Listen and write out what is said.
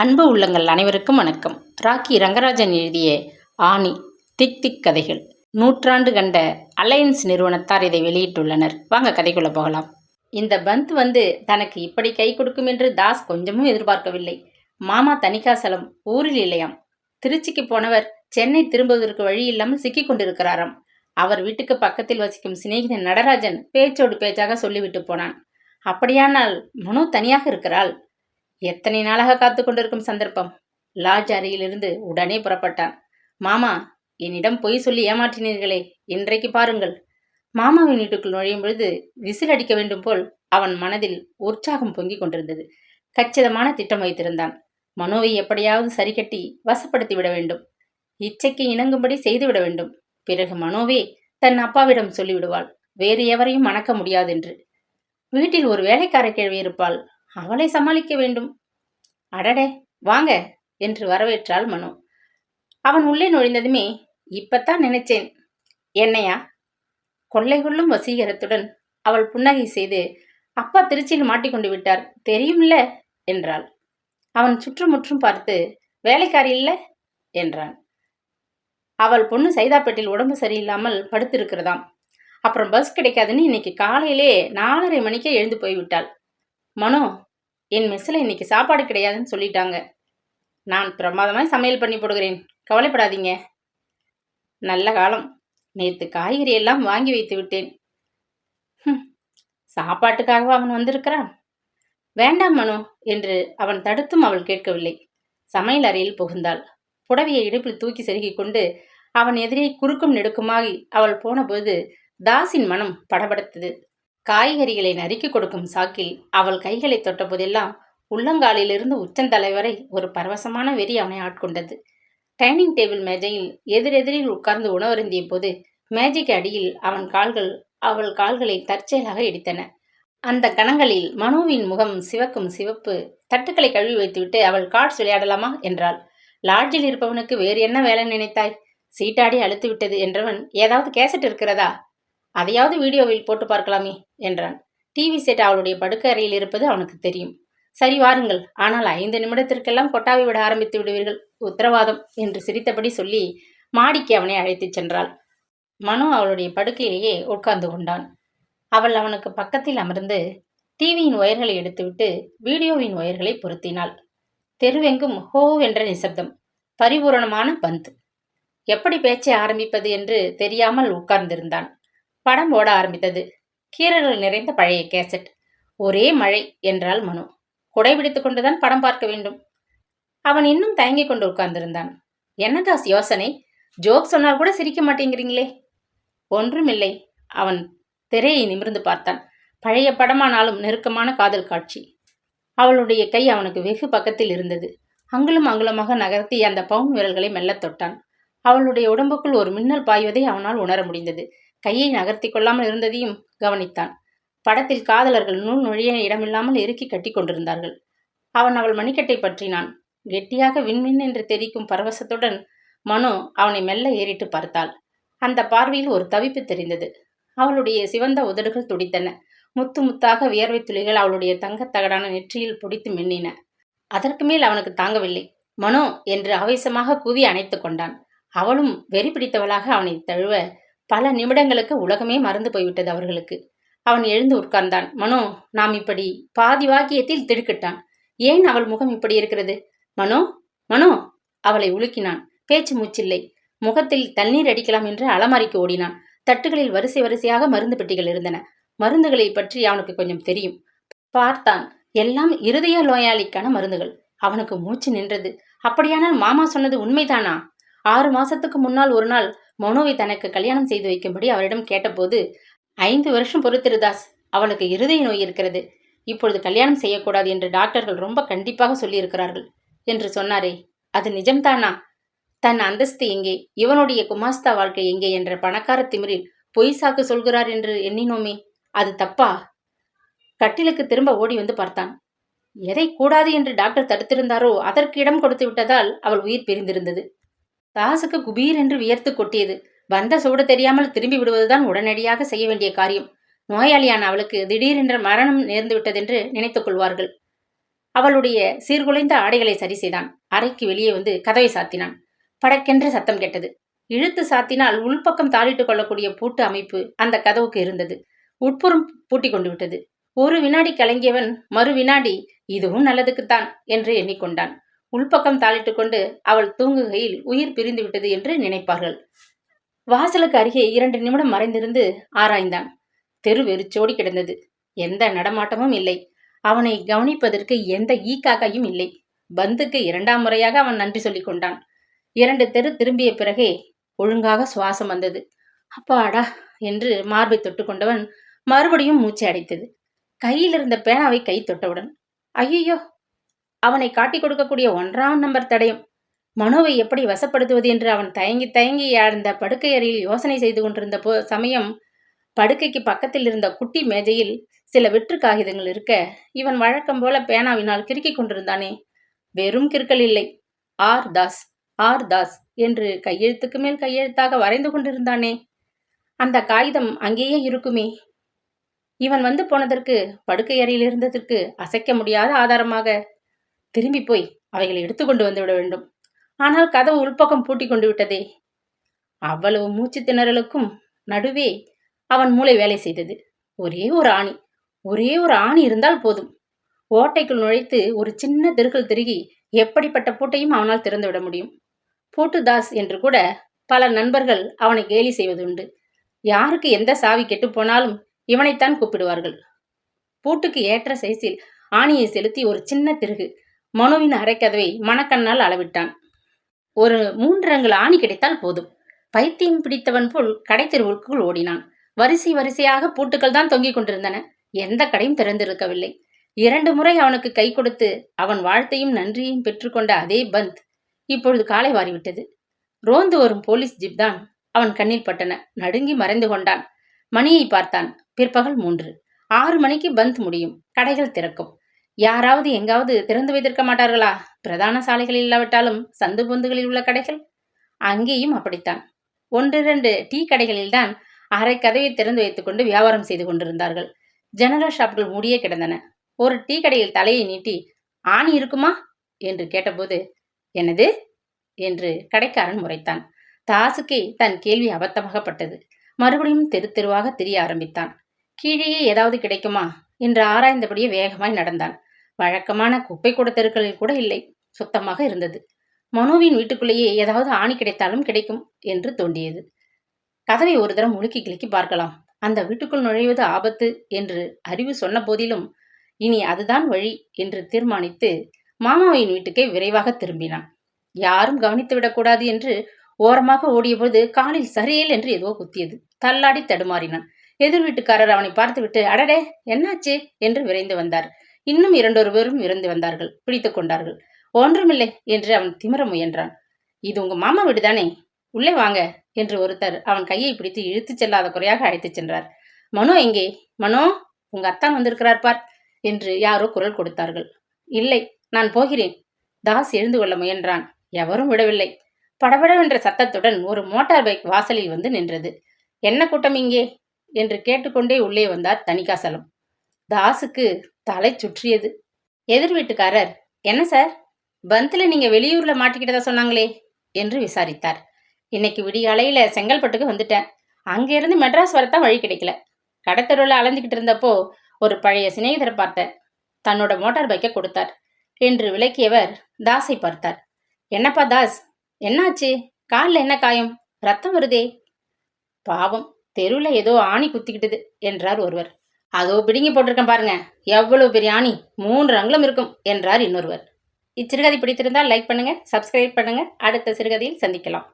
அன்பு உள்ளங்கள் அனைவருக்கும் வணக்கம். ராக்கி ரங்கராஜன் எழுதிய ஆணி திக் திக் கதைகள். நூற்றாண்டு கண்ட அலையன்ஸ் நிறுவனத்தார் இதை வெளியிட்டுள்ளனர். வாங்க கதைக்குள்ள போகலாம். இந்த பந்த் வந்து தனக்கு இப்படி கை கொடுக்கும் என்று தாஸ் கொஞ்சமும் எதிர்பார்க்கவில்லை. மாமா தணிகாசலம் ஊரில் இல்லையாம். திருச்சிக்கு போனவர் சென்னை திரும்புவதற்கு வழி இல்லாமல் சிக்கிக் கொண்டிருக்கிறாராம். அவர் வீட்டுக்கு பக்கத்தில் வசிக்கும் சிநேகிதன் நடராஜன் பேச்சோடு பேச்சாக சொல்லிவிட்டு போனான். அப்படியானால் மனு தனியாக இருக்கிறாள்? எத்தனை நாளாக காத்து கொண்டிருக்கும் சந்தர்ப்பம்? லாட்ஜ் அறையிலிருந்து உடனே புறப்பட்டான். மாமா என்னிடம் பொய் சொல்லி ஏமாற்றினீர்களே இன்றைக்கு பாருங்கள். மாமாவின் வீட்டுக்குள் நுழையும் பொழுது விசில் அடிக்க வேண்டும் போல் அவன் மனதில் உற்சாகம் பொங்கிக் கொண்டிருந்தது. கச்சிதமான திட்டம் வைத்திருந்தான். மனோவை எப்படியாவது சரிகட்டி வசப்படுத்தி விட வேண்டும். இச்சைக்கு இணங்கும்படி செய்துவிட வேண்டும். பிறகு மனோவே தன் அப்பாவிடம் சொல்லிவிடுவாள். வேறு எவரையும் மணக்க முடியாதென்று. வீட்டில் ஒரு வேலைக்கார கிழவி இருப்பாள். அவளை சமாளிக்க வேண்டும். அடடே வாங்க என்று வரவேற்றாள் மனு. அவன் உள்ளே நுழைந்ததுமே இப்பத்தான் நினைச்சேன். என்னையா? கொள்ளை கொள்ளும் வசீகரத்துடன் அவள் புன்னகை செய்து அப்பா திருச்சியில் மாட்டிக்கொண்டு விட்டார் தெரியும்ல? என்றாள். அவன் சுற்றுமுற்றும் பார்த்து வேலைக்காரி இல்லை? என்றான். அவள் பொண்ணு சைதாப்பேட்டில் உடம்பு சரியில்லாமல் படுத்திருக்கிறதாம். அப்புறம் பஸ் கிடைக்காதுன்னு இன்னைக்கு காலையிலே நாலரை மணிக்கே எழுந்து போய்விட்டாள். மனோ என் மெஸ்ஸில் இன்னைக்கு சாப்பாடு கிடையாதுன்னு சொல்லிட்டாங்க. நான் பிரமாதமாக சமையல் பண்ணி போடுகிறேன். கவலைப்படாதீங்க. நல்ல காலம். நேற்று காய்கறி எல்லாம் வாங்கி வைத்து விட்டேன். சாப்பாட்டுக்காகவா அவன் வந்திருக்கிறான்? வேண்டாம் மனு என்று அவன் தடுத்தும் அவள் கேட்கவில்லை. சமையல் அறையில் புகுந்தாள். புடவையை இடுப்பில் தூக்கி செருகிக் கொண்டு அவன் எதிரே குறுக்கும் நெடுக்குமாகி அவள் போனபோது தாஸின் மனம் படபடத்தது. காய்கறிகளை நறுக்கி கொடுக்கும் சாக்கில் அவள் கைகளை தொட்டபோதெல்லாம் உள்ளங்காலிலிருந்து உச்சந்தலை வரை ஒரு பரவசமான வெறி அவனை ஆட்கொண்டது. டைனிங் டேபிள் மேஜையில் எதிரெதிரில் உட்கார்ந்து உணவருந்திய போது மேஜைக்கு அடியில் அவன் கால்கள் அவள் கால்களை தற்செயலாக இடித்தன. அந்த கணங்களில் மனுவின் முகம் சிவக்கும் சிவப்பு தட்டுக்களை கழுவி வைத்துவிட்டு அவள் கார்ட்ஸ் விளையாடலாமா என்றாள். லாட்ஜில் இருப்பவனுக்கு வேறு என்ன வேலை நினைத்தாய்? சீட்டாடி அழுத்து விட்டது என்றவன் ஏதாவது கேசட் இருக்கிறதா? அதையாவது வீடியோவில் போட்டு பார்க்கலாமே என்றான். டிவி செட் அவளுடைய படுக்கை அறையில் இருப்பது அவனுக்கு தெரியும். சரி வாருங்கள். ஆனால் ஐந்து நிமிடத்திற்கெல்லாம் கொட்டாவி விட ஆரம்பித்து விடுவீர்கள். உத்தரவாதம் என்று சிரித்தபடி சொல்லி மாடிக்கு அவனை அழைத்துச் சென்றாள். மனு அவளுடைய படுக்கையிலேயே உட்கார்ந்து கொண்டான். அவள் அவனுக்கு பக்கத்தில் அமர்ந்து டிவியின் ஒயர்களை எடுத்துவிட்டு வீடியோவின் ஒயர்களை பொருத்தினாள். தெருவெங்கும் ஹோ என்ற நிசப்தம். பரிபூரணமான பந்த். எப்படி பேச்சை ஆரம்பிப்பது என்று தெரியாமல் உட்கார்ந்திருந்தான். படம் ஓட ஆரம்பித்தது. கீரல்கள் நிறைந்த பழைய கேசட். ஒரே மழை என்றால் மனு. குடைபிடித்து கொண்டுதான் படம் பார்க்க வேண்டும். அவன் இன்னும் தயங்கிக் கொண்டு உட்கார்ந்திருந்தான். என்னதாஸ் யோசனை? ஜோக் சொன்னால் கூட சிரிக்க மாட்டேங்கிறீங்களே. ஒன்றுமில்லை. அவன் திரையை நிமிர்ந்து பார்த்தான். பழைய படமானாலும் நெருக்கமான காதல் காட்சி. அவளுடைய கை அவனுக்கு வெகு பக்கத்தில் இருந்தது. அங்குலம் அங்குலமாக நகர்த்தி அந்த பவுன் விரல்களை மெல்லத் தொட்டான். அவளுடைய உடம்புக்குள் ஒரு மின்னல் பாய்வதை அவனால் உணர முடிந்தது. கையை நகர்த்தி கொள்ளாமல் இருந்ததையும் கவனித்தான். படத்தில் காதலர்கள் நூல் நுழைய இடமில்லாமல் இறுக்கி கட்டி கொண்டிருந்தார்கள். அவன் அவள் மணிக்கட்டை பற்றினான். கெட்டியாக விண்மின் என்று தெரிக்கும் பரவசத்துடன் மனு அவனை மெல்ல ஏறிட்டு பார்த்தாள். அந்த பார்வையில் ஒரு தவிப்பு தெரிந்தது. அவளுடைய சிவந்த உதடுகள் துடித்தன. முத்து முத்தாக வியர்வை துளிகள் அவளுடைய தங்கத்தகடான நெற்றியில் பிடித்து மின்னின. அதற்கு மேல் அவனுக்கு தாங்கவில்லை. மனோ என்று ஆவேசமாக கூவி அணைத்து கொண்டான். அவளும் வெறி பிடித்தவளாக அவனை தழுவ பல நிமிடங்களுக்கு உலகமே மறந்து போய்விட்டது அவர்களுக்கு. அவன் எழுந்து உட்கார்ந்தான். மனோ நாம் இப்படி பாதி வாக்கியத்தில் திடுக்கிட்டான். ஏன் அவள் முகம் இப்படி இருக்கிறது? மனோ மனோ அவளை உலுக்கினான். பேச்சு மூச்சில்லை. முகத்தில் தண்ணீர் அடிக்கலாம் என்று அலமாரிக்கு ஓடினான். தட்டுகளில் வரிசை வரிசையாக மருந்து பெட்டிகள் இருந்தன. மருந்துகளை பற்றி அவனுக்கு கொஞ்சம் தெரியும். பார்த்தான். எல்லாம் இருதய நோயாளிக்கான மருந்துகள். அவனுக்கு மூச்சு நின்றது. அப்படியானால் மாமா சொன்னது உண்மைதானா? ஆறு மாசத்துக்கு முன்னால் ஒரு நாள் மனோவை தனக்கு கல்யாணம் செய்து வைக்கும்படி அவரிடம் கேட்டபோது ஐந்து வருஷம் பொறுத்திருதாஸ் அவனுக்கு இருதய நோய் இருக்கிறது. இப்பொழுது கல்யாணம் செய்யக்கூடாது என்று டாக்டர்கள் ரொம்ப கண்டிப்பாக சொல்லியிருக்கிறார்கள் என்று சொன்னாரே. அது நிஜம்தானா? தன் அந்தஸ்து எங்கே? இவனுடைய குமாஸ்தா வாழ்க்கை எங்கே? என்ற பணக்கார திமிரில் பொய் சாக்கு சொல்கிறார் என்று எண்ணினோமே. அது தப்பா? கட்டிலுக்கு திரும்ப ஓடி வந்து பார்த்தான். எதை கூடாது என்று டாக்டர் தடுத்திருந்தாரோ அதற்கு இடம் கொடுத்து விட்டதால் அவள் உயிர் பிரிந்திருந்தது. காசுக்கு குபீர் என்று வியர்த்து கொட்டியது. வந்த சூடு தெரியாமல் திரும்பி விடுவதுதான் உடனடியாக செய்ய வேண்டிய காரியம். நோயாளியான அவளுக்கு திடீரென்ற மரணம் நேர்ந்து விட்டதென்று நினைத்துக் கொள்வார்கள். அவளுடைய சீர்குலைந்த ஆடைகளை சரி செய்தான். அறைக்கு வெளியே வந்து கதவை சாத்தினான். படக்கென்று சத்தம் கேட்டது. இழுத்து சாத்தினால் உள்பக்கம் தாளிட்டுக் கொள்ளக்கூடிய பூட்டு அமைப்பு அந்த கதவுக்கு இருந்தது. உட்புறம் பூட்டி கொண்டு விட்டது. ஒரு வினாடி கலங்கியவன் மறு வினாடி இதுவும் நல்லதுக்குத்தான் என்று எண்ணிக்கொண்டான். உள்பக்கம் தாளிட்டுக் கொண்டு அவள் தூங்குகையில் உயிர் பிரிந்து விட்டது என்று நினைப்பார்கள். வாசலுக்கு அருகே இரண்டு நிமிடம் மறைந்திருந்து ஆராய்ந்தான். தெரு வெறிச்சோடி கிடந்தது. எந்த நடமாட்டமும் இல்லை. அவனை கவனிப்பதற்கு எந்த ஈக்காக்கையும் இல்லை. பந்துக்கு இரண்டாம் முறையாக அவன் நன்றி சொல்லிக் கொண்டான். இரண்டு தெரு திரும்பிய பிறகே ஒழுங்காக சுவாசம் வந்தது. அப்பாடா! என்று மார்பை தொட்டு கொண்டவன் மறுபடியும் மூச்சு அடைத்தது. கையில் இருந்த பேனாவை கை தொட்டவுடன் ஐயோ அவனை காட்டிக் கொடுக்கக்கூடிய ஒன்றாம் நம்பர் தடயம். மனோவை எப்படி வசப்படுத்துவது என்று அவன் தயங்கி தயங்கி அந்த படுக்கை அறையில் யோசனை செய்து கொண்டிருந்த போ சமயம் படுக்கைக்கு பக்கத்தில் இருந்த குட்டி மேஜையில் சில வெற்று காகிதங்கள் இருக்க இவன் வழக்கம் போல பேனாவினால் கிறுக்கிக் கொண்டிருந்தானே. வெறும் கிறுக்கல் இல்லை. ஆர் தாஸ் ஆர் தாஸ் என்று கையெழுத்துக்கு மேல் கையெழுத்தாக வரைந்து கொண்டிருந்தானே. அந்த காகிதம் அங்கேயே இருக்குமே. இவன் வந்து போனதற்கு படுக்கை அறையில் இருந்ததற்கு அசைக்க முடியாத ஆதாரமாக திரும்பி போய் அவைகளை எடுத்துக்கொண்டு வந்து விட வேண்டும். ஆனால் கதவு உள்பக்கம் பூட்டி கொண்டு விட்டதே. அவ்வளவு மூச்சு திணறலுக்கும் நடுவே அவன் மூளை வேலை செய்தது. ஒரே ஒரு ஆணி ஒரே ஒரு ஆணி இருந்தால் போதும். ஓட்டைக்குள் நுழைத்து ஒரு சின்ன திருகல் திருகி எப்படிப்பட்ட பூட்டையும் அவனால் திறந்துவிட முடியும். பூட்டுதாஸ் என்று கூட பல நண்பர்கள் அவனை கேலி செய்வதுண்டு. யாருக்கு எந்த சாவி கெட்டு போனாலும் இவனைத்தான் கூப்பிடுவார்கள். பூட்டுக்கு ஏற்ற சைஸில் ஆணியை செலுத்தி ஒரு சின்ன திருகு மனுவின் அரைக்கதவை மணக்கண்ணால் அளவிட்டான். ஒரு மூன்று அங்குல ஆணி கிடைத்தால் போதும். பைத்தியம் பிடித்தவன் போல் கடை தெருவுக்குள் ஓடினான். வரிசை வரிசையாக பூட்டுக்கள் தான் தொங்கிக் கொண்டிருந்தன. எந்த கடையும் திறந்திருக்கவில்லை. இரண்டு முறை அவனுக்கு கை கொடுத்து அவன் வாழ்த்தையும் நன்றியையும் பெற்றுக்கொண்ட அதே பந்த் இப்பொழுது காலை வாரிவிட்டது. ரோந்து வரும் போலீஸ் ஜிப் தான் அவன் கண்ணில் பட்டன. நடுங்கி மறைந்து கொண்டான். மணியை பார்த்தான். பிற்பகல் மூன்று. ஆறு மணிக்கு பந்த் முடியும். கடைகள் திறக்கும். யாராவது எங்காவது திறந்து வைத்திருக்க மாட்டார்களா? பிரதான சாலைகள் இல்லாவிட்டாலும் சந்து பொந்துகளில் உள்ள கடைகள்? அங்கேயும் அப்படித்தான். ஒன்றிரண்டு டீ கடைகளில்தான் அரை கதவை திறந்து வைத்துக்கொண்டு வியாபாரம் செய்து கொண்டிருந்தார்கள். ஜெனரல் ஷாப்கள் மூடியே கிடந்தன. ஒரு டீ கடையில் தலையை நீட்டி ஆணி இருக்குமா? என்று கேட்டபோது எனது என்று கடைக்காரன் முறைத்தான். தாசுக்கே தன் கேள்வி அபத்தமாகப்பட்டது. மறுபடியும் தெரு தெருவாக தெரிய ஆரம்பித்தான். கீழேயே ஏதாவது கிடைக்குமா? என்று ஆராய்ந்தபடியே வேகமாய் நடந்தான். வழக்கமான குப்பை கூட தெருக்களில் கூட இல்லை. சுத்தமாக இருந்தது. மனோவின் வீட்டுக்குள்ளேயே ஏதாவது ஆணி கிடைத்தாலும் கிடைக்கும் என்று தோண்டியது கதவை ஒரு தரம் முழுக்கி கிழக்கி பார்க்கலாம். அந்த வீட்டுக்குள் நுழைவது ஆபத்து என்று அறிவு சொன்ன போதிலும் இனி அதுதான் வழி என்று தீர்மானித்து மாமாவின் வீட்டுக்கே விரைவாக திரும்பினான். யாரும் கவனித்து விடக்கூடாது என்று ஓரமாக ஓடியபோது காலில் சரியல் என்று ஏதோ குத்தியது. தள்ளாடி தடுமாறினான். எதிர் வீட்டுக்காரர் அவனை பார்த்துவிட்டு அடடே என்னாச்சு? என்று விரைந்து வந்தார். இன்னும் இரண்டொரு பேரும் இறந்து வந்தார்கள் பிடித்துக் கொண்டார்கள். ஒன்றுமில்லை என்று அவன் திமிர முயன்றான். இது உங்க மாமா வீடுதானே? உள்ளே வாங்க என்று ஒருத்தர் அவன் கையை பிடித்து இழுத்துச் செல்லாத குறையாக அழைத்துச் சென்றார். மனோ எங்கே? மனோ உங்க அத்தான் வந்திருக்கிறார் பார் என்று யாரோ குரல் கொடுத்தார்கள். இல்லை நான் போகிறேன். தாஸ் எழுந்து கொள்ள முயன்றான். எவரும் விடவில்லை. படபடவென்ற சத்தத்துடன் ஒரு மோட்டார் பைக் வாசலில் வந்து நின்றது. என்ன கூட்டம் இங்கே? என்று கேட்டுக்கொண்டே உள்ளே வந்தார் தணிகாசலம். தாஸுக்கு தலை சுற்றியது. எதிர் வீட்டுக்காரர் என்ன சார்? பந்தில் நீங்கள் வெளியூரில் மாட்டிக்கிட்டதா சொன்னாங்களே? என்று விசாரித்தார். இன்னைக்கு விடியாலையில் செங்கல்பட்டுக்கு வந்துட்டேன். அங்கேருந்து மெட்ராஸ் வரத்தான் வழி கிடைக்கல. கடத்தருவில் அலைஞ்சிக்கிட்டு இருந்தப்போ ஒரு பழைய சிநேகிதரை பார்த்தேன். தன்னோட மோட்டார் பைக்கை கொடுத்தார். என்று விளக்கியவர் தாஸை பார்த்தார். என்னப்பா தாஸ் என்னாச்சு? காலில் என்ன காயம்? ரத்தம் வருதே? பாவம் தெருவில் ஏதோ ஆணி குத்திக்கிட்டுது என்றார் ஒருவர். அதோ பிடுங்கி போட்டிருக்கேன் பாருங்க. எவ்வளவு பெரிய ஆணி? மூன்று அங்குலம் இருக்கும் என்றார் இன்னொருவர். இச்சிறுகதை பிடித்திருந்தால் லைக் பண்ணுங்க சப்ஸ்கிரைப் பண்ணுங்க. அடுத்த சிறுகதையில் சந்திக்கலாம்.